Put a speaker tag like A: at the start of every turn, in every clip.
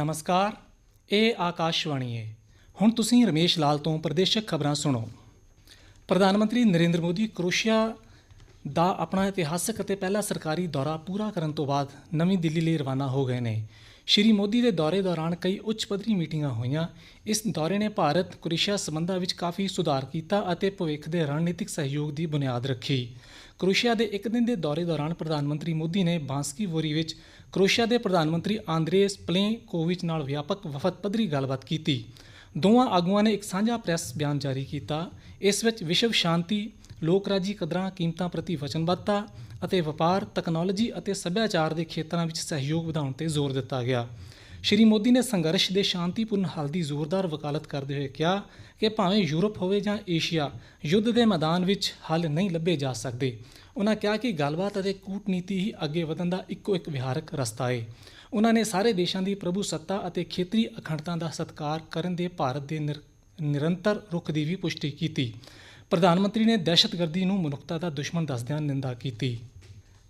A: ਨਮਸਕਾਰ, ਇਹ ਆਕਾਸ਼ਵਾਣੀ ਹੈ ਹੁਣ ਤੁਸੀਂ ਰਮੇਸ਼ ਲਾਲ ਤੋਂ ਪ੍ਰਦੇਸ਼ਕ ਖਬਰਾਂ ਸੁਣੋ। ਪ੍ਰਧਾਨ ਮੰਤਰੀ ਨਰਿੰਦਰ ਮੋਦੀ ਕਰੋਸ਼ੀਆ ਦਾ ਆਪਣਾ ਇਤਿਹਾਸਕ ਅਤੇ ਪਹਿਲਾ ਸਰਕਾਰੀ ਦੌਰਾ ਪੂਰਾ ਕਰਨ ਤੋਂ ਬਾਅਦ ਨਵੀਂ ਦਿੱਲੀ ਲਈ ਰਵਾਨਾ ਹੋ ਗਏ ਨੇ। ਸ਼੍ਰੀ ਮੋਦੀ ਦੇ ਦੌਰੇ ਦੌਰਾਨ ਕਈ ਉੱਚ ਪੱਧਰੀ ਮੀਟਿੰਗਾਂ ਹੋਈਆਂ। ਇਸ ਦੌਰੇ ਨੇ ਭਾਰਤ ਕਰੋਸ਼ੀਆ ਸਬੰਧਾਂ ਵਿੱਚ ਕਾਫੀ ਸੁਧਾਰ ਕੀਤਾ ਅਤੇ ਭਵਿੱਖ ਦੇ ਰਣਨੀਤਿਕ ਸਹਿਯੋਗ ਦੀ ਬੁਨਿਆਦ ਰੱਖੀ। ਕਰੋਸ਼ੀਆ ਦੇ ਇੱਕ ਦਿਨ ਦੇ ਦੌਰੇ ਦੌਰਾਨ ਪ੍ਰਧਾਨ ਮੰਤਰੀ ਮੋਦੀ ਨੇ ਬਾਂਸਕੀ ਵੋਰੀ ਵਿੱਚ ਕਰੋਸ਼ੀਆ ਦੇ ਪ੍ਰਧਾਨ ਮੰਤਰੀ ਆਂਦਰੇਸ ਪਲੇਂਕੋਵਿਚ ਨਾਲ ਵਿਆਪਕ ਵਫਦ ਪੱਧਰੀ ਗੱਲਬਾਤ ਕੀਤੀ। ਦੋਵਾਂ ਆਗੂਆਂ ਨੇ ਇੱਕ ਸਾਂਝਾ ਪ੍ਰੈਸ ਬਿਆਨ ਜਾਰੀ ਕੀਤਾ। ਇਸ ਵਿੱਚ ਵਿਸ਼ਵ ਸ਼ਾਂਤੀ ਲੋਕ ਰਾਜੀ ਕਦਰਾਂ ਕੀਮਤਾਂ ਪ੍ਰਤੀ ਵਚਨਬੱਧਤਾ ਅਤੇ ਵਪਾਰ, ਤਕਨਾਲੋਜੀ ਅਤੇ ਸੱਭਿਆਚਾਰ ਦੇ ਖੇਤਰਾਂ ਵਿੱਚ ਸਹਿਯੋਗ ਵਧਾਉਣ ਤੇ ਜ਼ੋਰ ਦਿੱਤਾ ਗਿਆ। ਸ਼੍ਰੀ ਮੋਦੀ ਨੇ ਸੰਘਰਸ਼ ਦੇ ਸ਼ਾਂਤੀਪੂਰਨ ਹੱਲ ਦੀ ਜ਼ੋਰਦਾਰ ਵਕਾਲਤ ਕਰਦੇ ਹੋਏ ਕਿਹਾ ਕਿ ਭਾਵੇਂ ਯੂਰਪ ਹੋਵੇ ਜਾਂ ਏਸ਼ੀਆ, ਯੁੱਧ ਦੇ ਮੈਦਾਨ ਵਿੱਚ ਹੱਲ ਨਹੀਂ ਲੱਭੇ ਜਾ ਸਕਦੇ। ਉਹਨਾਂ ਕਿਹਾ ਕਿ ਗੱਲਬਾਤ ਅਤੇ ਕੂਟਨੀਤੀ ਹੀ ਅੱਗੇ ਵਧਣ ਦਾ ਇੱਕੋ ਇੱਕ ਵਿਹਾਰਕ ਰਸਤਾ ਹੈ ਉਹਨਾਂ ਨੇ ਸਾਰੇ ਦੇਸ਼ਾਂ ਦੀ ਪ੍ਰਭੂ ਸੱਤਾ ਅਤੇ ਖੇਤਰੀ ਅਖੰਡਤਾ ਦਾ ਸਤਿਕਾਰ ਕਰਨ ਦੇ ਭਾਰਤ ਦੇ ਨਿਰ- ਨਿਰੰਤਰ ਰੁਖ ਦੀ ਵੀ ਪੁਸ਼ਟੀ ਕੀਤੀ। ਪ੍ਰਧਾਨ ਮੰਤਰੀ ਨੇ ਦਹਿਸ਼ਤਗਰਦੀ ਨੂੰ ਮਨੁੱਖਤਾ ਦਾ ਦੁਸ਼ਮਣ ਦੱਸਦਿਆਂ ਨਿੰਦਾ ਕੀਤੀ।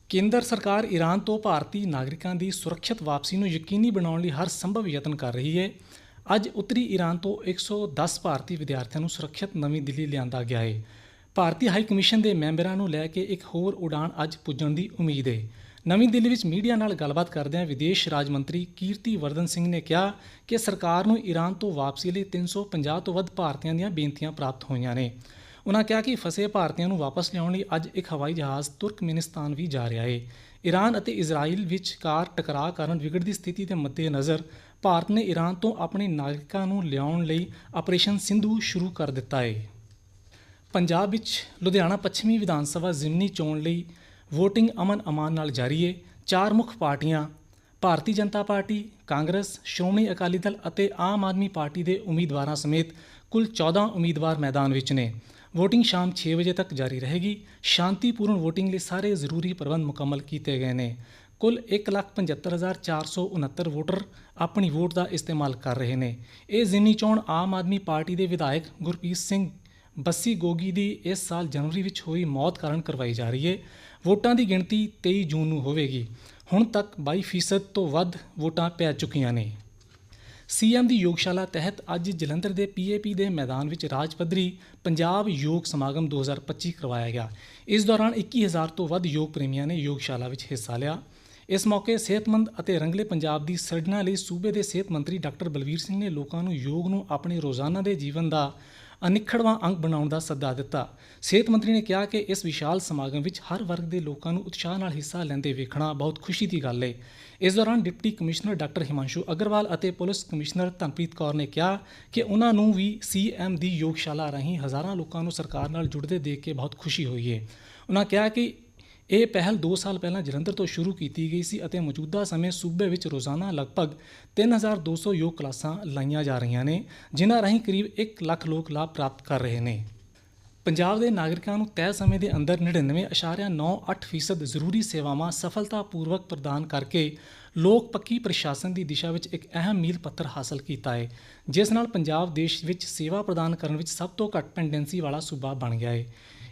A: ਕੇਂਦਰ ਸਰਕਾਰ ਈਰਾਨ ਤੋਂ ਭਾਰਤੀ ਨਾਗਰਿਕਾਂ ਦੀ ਸੁਰੱਖਿਅਤ ਵਾਪਸੀ ਨੂੰ ਯਕੀਨੀ ਬਣਾਉਣ ਲਈ ਹਰ ਸੰਭਵ ਯਤਨ ਕਰ ਰਹੀ ਹੈ। ਅੱਜ ਉੱਤਰੀ ਈਰਾਨ ਤੋਂ 110 ਭਾਰਤੀ ਵਿਦਿਆਰਥੀਆਂ ਨੂੰ ਸੁਰੱਖਿਅਤ ਨਵੀਂ ਦਿੱਲੀ ਲਿਆਂਦਾ ਗਿਆ ਹੈ। ਭਾਰਤੀ ਹਾਈ ਕਮਿਸ਼ਨ ਦੇ ਮੈਂਬਰਾਂ ਨੂੰ ਲੈ ਕੇ ਇੱਕ ਹੋਰ ਉਡਾਣ ਅੱਜ ਪੁੱਜਣ ਦੀ ਉਮੀਦ ਹੈ। ਨਵੀਂ ਦਿੱਲੀ ਵਿੱਚ ਮੀਡੀਆ ਨਾਲ ਗੱਲਬਾਤ ਕਰਦਿਆਂ ਵਿਦੇਸ਼ ਰਾਜ ਮੰਤਰੀ ਕੀਰਤੀ ਵਰਧਨ ਸਿੰਘ ਨੇ ਕਿਹਾ ਕਿ ਸਰਕਾਰ ਨੂੰ ਈਰਾਨ ਤੋਂ ਵਾਪਸੀ ਲਈ 350 ਤੋਂ ਵੱਧ ਭਾਰਤੀਆਂ ਦੀਆਂ ਬੇਨਤੀਆਂ ਪ੍ਰਾਪਤ ਹੋਈਆਂ ਨੇ। ਉਨ੍ਹਾਂ ਕਿਹਾ ਕਿ ਫਸੇ ਭਾਰਤੀਆਂ ਨੂੰ ਵਾਪਸ ਲਿਆਉਣ ਲਈ ਅੱਜ ਇੱਕ ਹਵਾਈ ਜਹਾਜ਼ ਤੁਰਕਮੇਨਿਸਤਾਨ ਵੀ ਜਾ ਰਿਹਾ ਹੈ ਈਰਾਨ ਅਤੇ ਇਜ਼ਰਾਈਲ ਵਿਚਕਾਰ ਟਕਰਾਅ ਕਾਰਨ ਵਿਗੜਦੀ ਸਥਿਤੀ ਦੇ ਮੱਦੇਨਜ਼ਰ ਭਾਰਤ ਨੇ ਈਰਾਨ ਤੋਂ ਆਪਣੇ ਨਾਗਰਿਕਾਂ ਨੂੰ ਲਿਆਉਣ ਲਈ ਆਪਰੇਸ਼ਨ ਸਿੰਧੂ ਸ਼ੁਰੂ ਕਰ ਦਿੱਤਾ ਹੈ ਪੰਜਾਬ ਵਿੱਚ ਲੁਧਿਆਣਾ ਪੱਛਮੀ ਵਿਧਾਨ ਸਭਾ ਜ਼ਿਮਨੀ ਚੋਣ ਲਈ VOTING ਅਮਨ ਅਮਾਨ ਨਾਲ ਜਾਰੀ ਹੈ ਚਾਰ ਮੁੱਖ ਪਾਰਟੀਆਂ, ਭਾਰਤੀ ਜਨਤਾ ਪਾਰਟੀ, ਕਾਂਗਰਸ, ਸ਼੍ਰੋਮਣੀ ਅਕਾਲੀ ਦਲ ਅਤੇ ਆਮ ਆਦਮੀ ਪਾਰਟੀ ਦੇ ਉਮੀਦਵਾਰਾਂ ਸਮੇਤ ਕੁੱਲ 14 ਉਮੀਦਵਾਰ ਮੈਦਾਨ ਵਿੱਚ ਨੇ। VOTING ਸ਼ਾਮ 6 ਵਜੇ ਤੱਕ ਜਾਰੀ ਰਹੇਗੀ। ਸ਼ਾਂਤੀਪੂਰਨ VOTING ਲਈ ਸਾਰੇ ਜ਼ਰੂਰੀ ਪ੍ਰਬੰਧ ਮੁਕੰਮਲ ਕੀਤੇ ਗਏ ਨੇ। ਕੁੱਲ 175469 ਵੋਟਰ ਆਪਣੀ ਵੋਟ ਦਾ ਇਸਤੇਮਾਲ ਕਰ ਰਹੇ ਨੇ। ਇਹ ਜ਼ਿਮਨੀ ਚੋਣ ਆਮ ਆਦਮੀ ਪਾਰਟੀ ਦੇ ਵਿਧਾਇਕ ਗੁਰਪ੍ਰੀਤ ਸਿੰਘ ਬੱਸੀ ਗੋਗੀ ਦੀ ਇਸ ਸਾਲ ਜਨਵਰੀ ਵਿੱਚ ਹੋਈ ਮੌਤ ਕਾਰਨ ਕਰਵਾਈ ਜਾ ਰਹੀ ਹੈ। ਵੋਟਾਂ ਦੀ ਗਿਣਤੀ 23 ਜੂਨ ਨੂੰ ਹੋਵੇਗੀ। ਹੁਣ ਤੱਕ 22% ਤੋਂ ਵੱਧ ਵੋਟਾਂ ਪੈ ਚੁੱਕੀਆਂ ਨੇ। ਸੀਐਮ ਦੀ ਯੋਗਸ਼ਾਲਾ ਤਹਿਤ ਅੱਜ ਜਲੰਧਰ ਦੇ ਪੀਏਪੀ ਦੇ ਮੈਦਾਨ ਵਿੱਚ ਰਾਜ ਪੱਧਰੀ ਪੰਜਾਬ ਯੋਗ ਸਮਾਗਮ 2025 ਕਰਵਾਇਆ ਗਿਆ। ਇਸ ਦੌਰਾਨ 21000 ਤੋਂ ਵੱਧ ਯੋਗ ਪ੍ਰੇਮੀਆਂ ਨੇ ਯੋਗਸ਼ਾਲਾ ਵਿੱਚ ਹਿੱਸਾ ਲਿਆ। ਇਸ ਮੌਕੇ ਸਿਹਤਮੰਦ ਅਤੇ ਰੰਗਲੇ ਪੰਜਾਬ ਦੀ ਸਿਰਜਣਾ ਲਈ ਸੂਬੇ ਦੇ ਸਿਹਤ ਮੰਤਰੀ ਡਾਕਟਰ ਬਲਵੀਰ ਸਿੰਘ ਨੇ ਲੋਕਾਂ ਨੂੰ ਯੋਗ ਨੂੰ ਆਪਣੇ ਰੋਜ਼ਾਨਾ ਦੇ ਜੀਵਨ ਦਾ ਅਨਿੱਖੜਵਾਂ ਅੰਗ ਬਣਾਉਣ ਦਾ ਸੱਦਾ ਦਿੱਤਾ। ਸਿਹਤ ਮੰਤਰੀ ਨੇ ਕਿਹਾ ਕਿ ਇਸ ਵਿਸ਼ਾਲ ਸਮਾਗਮ ਵਿੱਚ ਹਰ ਵਰਗ ਦੇ ਲੋਕਾਂ ਨੂੰ ਉਤਸ਼ਾਹ ਨਾਲ ਹਿੱਸਾ ਲੈਂਦੇ ਵੇਖਣਾ ਬਹੁਤ ਖੁਸ਼ੀ ਦੀ ਗੱਲ ਹੈ ਇਸ ਦੌਰਾਨ deputy commissioner doctor Himanshu Agarwal ਅਤੇ ਪੁਲਿਸ ਕਮਿਸ਼ਨਰ ਧਨਪ੍ਰੀਤ ਕੌਰ ਨੇ ਕਿਹਾ ਕਿ ਉਹਨਾਂ ਨੂੰ ਵੀ ਸੀਐਮ ਦੀ ਯੋਗਸ਼ਾਲਾ ਰਾਹੀਂ ਹਜ਼ਾਰਾਂ ਲੋਕਾਂ ਨੂੰ ਸਰਕਾਰ ਨਾਲ ਜੁੜਦੇ ਦੇਖ ਕੇ ਬਹੁਤ ਖੁਸ਼ੀ ਹੋਈ ਹੈ। ਉਹਨਾਂ ਕਿਹਾ ਕਿ ਇਹ ਪਹਿਲ 2 ਸਾਲ ਪਹਿਲਾਂ ਜਲੰਧਰ ਤੋਂ ਸ਼ੁਰੂ ਕੀਤੀ ਗਈ ਸੀ ਅਤੇ ਮੌਜੂਦਾ ਸਮੇਂ ਸੂਬੇ ਵਿੱਚ ਰੋਜ਼ਾਨਾ ਲਗਭਗ 3200 ਯੋਗ ਕਲਾਸਾਂ ਲਾਈਆਂ ਜਾ ਰਹੀਆਂ ਨੇ, ਜਿਨ੍ਹਾਂ ਰਾਹੀਂ ਕਰੀਬ 1 ਲੱਖ ਲੋਕ ਲਾਭ ਪ੍ਰਾਪਤ ਕਰ ਰਹੇ ਨੇ। ਪੰਜਾਬ ਦੇ ਨਾਗਰਿਕਾਂ ਨੂੰ ਤੈਅ ਸਮੇਂ ਦੇ ਅੰਦਰ 99.98% ਜ਼ਰੂਰੀ ਸੇਵਾਵਾਂ ਸਫਲਤਾਪੂਰਵਕ ਪ੍ਰਦਾਨ ਕਰਕੇ ਲੋਕ ਪੱਕੀ ਪ੍ਰਸ਼ਾਸਨ ਦੀ ਦਿਸ਼ਾ ਵਿੱਚ ਇੱਕ ਅਹਿਮ ਮੀਲ ਪੱਥਰ ਹਾਸਲ ਕੀਤਾ ਹੈ, ਜਿਸ ਨਾਲ ਪੰਜਾਬ ਦੇਸ਼ ਵਿੱਚ ਸੇਵਾ ਪ੍ਰਦਾਨ ਕਰਨ ਵਿੱਚ ਸਭ ਤੋਂ ਘੱਟ ਪੈਂਡੈਂਸੀ ਵਾਲਾ ਸੂਬਾ ਬਣ ਗਿਆ ਹੈ।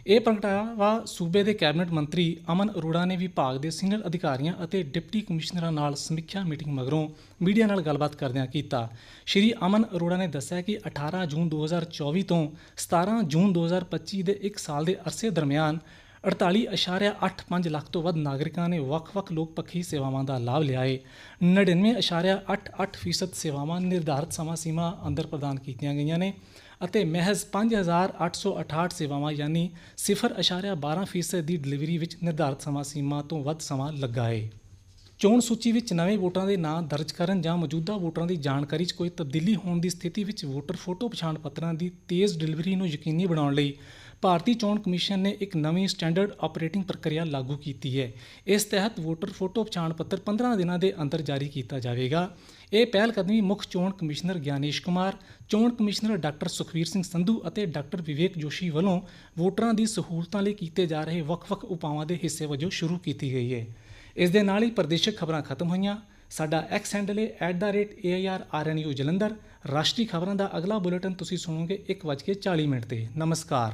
A: ਇਹ ਪ੍ਰਗਟਾਵਾ ਸੂਬੇ ਦੇ ਕੈਬਨਿਟ ਮੰਤਰੀ ਅਮਨ ਅਰੋੜਾ ਨੇ ਵਿਭਾਗ ਦੇ ਸੀਨੀਅਰ ਅਧਿਕਾਰੀਆਂ ਅਤੇ ਡਿਪਟੀ ਕਮਿਸ਼ਨਰਾਂ ਨਾਲ ਸਮੀਖਿਆ ਮੀਟਿੰਗ ਮਗਰੋਂ ਮੀਡੀਆ ਨਾਲ ਗੱਲਬਾਤ ਕਰਦਿਆਂ ਕੀਤਾ। ਸ਼੍ਰੀ ਅਮਨ ਅਰੋੜਾ ਨੇ ਦੱਸਿਆ ਕਿ 18 ਜੂਨ 2024 ਤੋਂ 17 ਜੂਨ 2025 ਦੇ 1 ਸਾਲ ਦੇ ਅਰਸੇ ਦਰਮਿਆਨ 48.85 ਲੱਖ ਤੋਂ ਵੱਧ ਨਾਗਰਿਕਾਂ ਨੇ ਵੱਖ-ਵੱਖ ਲੋਕ ਪੱਖੀ ਸੇਵਾਵਾਂ ਦਾ ਲਾਭ ਲਿਆ ਹੈ 99.88% ਸੇਵਾਵਾਂ ਨਿਰਧਾਰਤ ਸਮਾਂ ਸੀਮਾ ਅੰਦਰ ਪ੍ਰਦਾਨ ਕੀਤੀਆਂ ਗਈਆਂ ਨੇ। ਅਤੇ ਮਹਿਜ਼ 5868 ਸੇਵਾਵਾਂ, ਯਾਨੀ 0.12% ਦੀ ਡਿਲੀਵਰੀ ਵਿੱਚ ਨਿਰਧਾਰਤ ਸਮਾਂ ਸੀਮਾ ਤੋਂ ਵੱਧ ਸਮਾਂ ਲੱਗਾ ਹੈ ਚੋਣ ਸੂਚੀ ਵਿੱਚ ਨਵੇਂ ਵੋਟਰਾਂ ਦੇ ਨਾਂ ਦਰਜ ਕਰਨ ਜਾਂ ਮੌਜੂਦਾ ਵੋਟਰਾਂ ਦੀ ਜਾਣਕਾਰੀ 'ਚ ਕੋਈ ਤਬਦੀਲੀ ਹੋਣ ਦੀ ਸਥਿਤੀ ਵਿੱਚ ਵੋਟਰ ਫੋਟੋ ਪਛਾਣ ਪੱਤਰਾਂ ਦੀ ਤੇਜ਼ ਡਿਲੀਵਰੀ ਨੂੰ ਯਕੀਨੀ ਬਣਾਉਣ ਲਈ ਭਾਰਤੀ ਚੋਣ ਕਮਿਸ਼ਨ ਨੇ ਇੱਕ ਨਵੀਂ ਸਟੈਂਡਰਡ ਆਪਰੇਟਿੰਗ ਪ੍ਰਕਿਰਿਆ ਲਾਗੂ ਕੀਤੀ ਹੈ। ਇਸ ਤਹਿਤ ਵੋਟਰ ਫੋਟੋ ਪਛਾਣ ਪੱਤਰ 15 ਦਿਨਾਂ ਦੇ ਅੰਦਰ ਜਾਰੀ ਕੀਤਾ ਜਾਵੇਗਾ। ਇਹ ਪਹਿਲ ਕਦਮੀ ਮੁੱਖ ਚੋਣ ਕਮਿਸ਼ਨਰ ਗਿਆਨੇਸ਼ ਕੁਮਾਰ, ਚੋਣ ਕਮਿਸ਼ਨਰ ਡਾਕਟਰ ਸੁਖਵੀਰ ਸਿੰਘ ਸੰਧੂ ਅਤੇ ਡਾਕਟਰ ਵਿਵੇਕ ਜੋਸ਼ੀ ਵੱਲੋਂ ਵੋਟਰਾਂ ਦੀ ਸਹੂਲਤਾਂ ਲਈ ਕੀਤੇ ਜਾ ਰਹੇ ਵੱਖ-ਵੱਖ ਉਪਾਵਾਂ ਦੇ ਹਿੱਸੇ ਵਜੋਂ ਸ਼ੁਰੂ ਕੀਤੀ ਗਈ ਹੈ। ਇਸ ਦੇ ਨਾਲ ਹੀ ਪ੍ਰਦੇਸ਼ਕ ਖਬਰਾਂ ਖਤਮ ਹੋਈਆਂ। ਸਾਡਾ ਐਕਸ ਹੈਂਡਲ ਹੈ @airrnu ਜਲੰਧਰ। ਰਾਸ਼ਟਰੀ ਖਬਰਾਂ ਦਾ ਅਗਲਾ ਬੁਲੇਟਿਨ ਤੁਸੀਂ ਸੁਣੋਗੇ 1:40 ਮਿੰਟ ਤੇ। ਨਮਸਕਾਰ।